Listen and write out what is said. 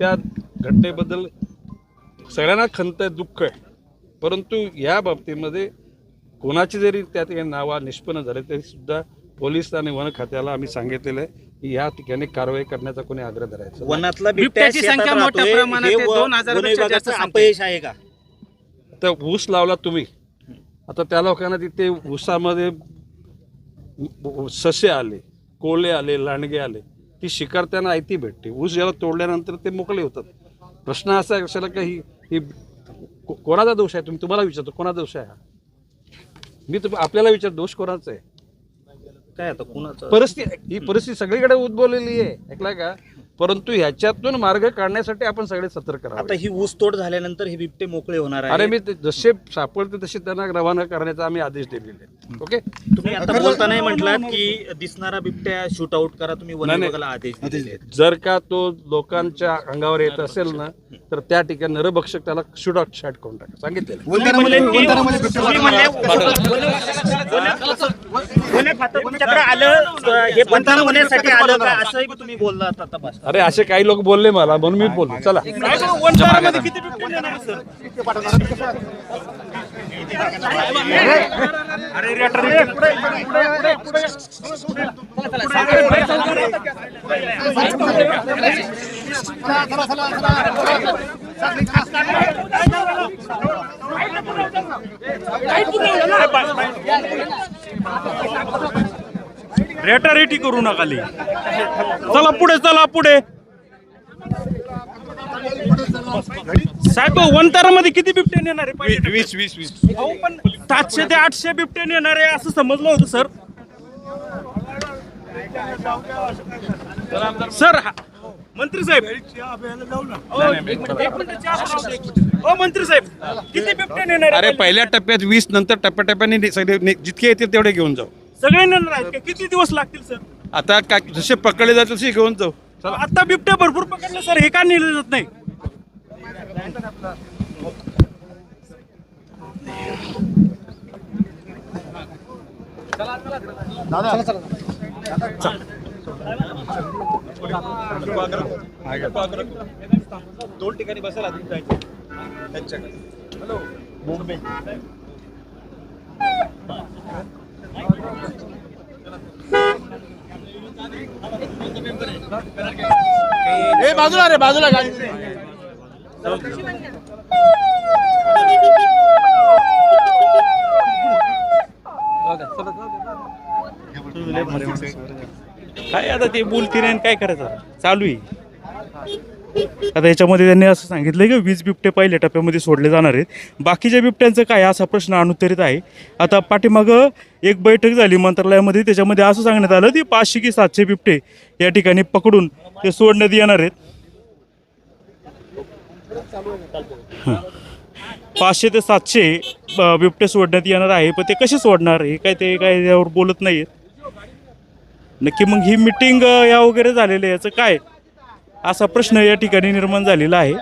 त्या घटनेबद्दल सगळ्यांना खंत आहे दुःख आहे परंतु या बाबतीमध्ये कोणाची जरी त्या ठिकाणी नावा निष्पन्न झाले तरी सुद्धा पोलीस आणि वन खात्याला आम्ही सांगितलेलं आहे की या ठिकाणी कारवाई करण्याचा कोणी आग्रह धरायचा. वनातला बिबट्या बिबट्याची संख्या मोठ्या. प्रमाणात हे आहे. व- दोन हजारापेक्षा वन विभागाचं जास्त संख्या आहे. अपयश आहे का तर ऊस लावला तुम्ही आता त्या लोकांना तिथे ऊसामध्ये ससे आले कोळे आले लांडगे आले ती शिकार त्यांना आयती भेटते. ऊस ज्याला तोडल्यानंतर ते मोकळे होतात. प्रश्न असा आहे कशाला का ही ही को- कोणाचा दोष आहे? तुम्ही तुम्हाला विचारतो कोणाचा दोष आहे हा? मी तुम आपल्याला विचार दोष कोणाचा आहे? काय आता कुणाचं? परिस्थिती ही परिस्थिती सगळीकडे उद्भवलेली आहे. ऐकला का? परंतु ह्याच्यातून मार्ग काढण्यासाठी आपण सगळे सतर्क आता ही ऊसतोड झाल्यानंतर हे बिबटे मोकळे होणार अरे आहे मी ते जसे सापडते तसे त्यांना रवाना करण्याचा आम्ही आदेश दिलेले आहेत. ओके? तुम्ही आता बोलताना म्हटलात की दिसणारा बिबट्या शूट आउट करा तुम्ही वन नाही, नाही. विभागाला आदेश दिलेले आहेत. जर का तो लोकांच्या अंगावर येत असेल ना तर त्या ठिकाणी नरभक्षक त्याला शूट आउट शॅट करून टाका. सांगितलेलं. तुम्ही म्हणले तुमच्याकडे आलं हे बंधन होण्यासाठी आलं का असंही तुम्ही बोललात आता बस अरे असे काही लोक बोलले मला म्हणून मी बोललो. चला. रेटारेटी करू नका लई. चला पुढे चला पुढे साहेब वनतारामध्ये किती बिबटे नेणार आहे? वीस वीस वीस अहो, पण सातशे ते आठशे बिबटे नेणार आहे असं समजलं होतं सर सर हा- मंत्री साहेब अहो, एक मिनिट, एक मिनिट, चहा बनवतो, एक मिनिट. अहो, मंत्री साहेब किती बिबटे नेणार आहे अरे पहिले? पहिल्या टप्प्यात वीस नंतर टप्प्याटप्प्याने नि- सगळे नि- जितके येतील तेवढे घेऊन जाऊ सगळे नेणार आहेत का? किती दिवस लागतील सर? आता काय जसे पकडले जातील तसे घेऊन जाऊ. आता बिबटे भरपूर पकडले सर. हे का नेले जात नाही. दोन ठिकाणी बसायला बाजूला रे बाजूला गाडी. काय आता ते बोलती नाही काय करायचं? चालू आहे. आता याच्यामध्ये त्यांनी असं सांगितलं की वीज बिबटे पहिल्या टप्प्यामध्ये सोडले जाणार आहेत. बाकीच्या बिबट्यांचं काय असा प्रश्न अनुत्तरित आहे. आता पाठीमागं एक बैठक झाली मंत्रालयामध्ये. त्याच्यामध्ये असं सांगण्यात आलं की पाचशे की सातशे बिबटे या ठिकाणी पकडून ते सोडण्यात येणार आहेत. पाचशे ते सातशे बिबटे सोडण्यात येणार आहे. पण ते कसे सोडणार? हे काय ते काय यावर बोलत नाही नक्की मग ही मिटिंग या वगैरे झालेली आहे. याचं काय? असा प्रश्न या ठिकाणी निर्माण झालेला आहे.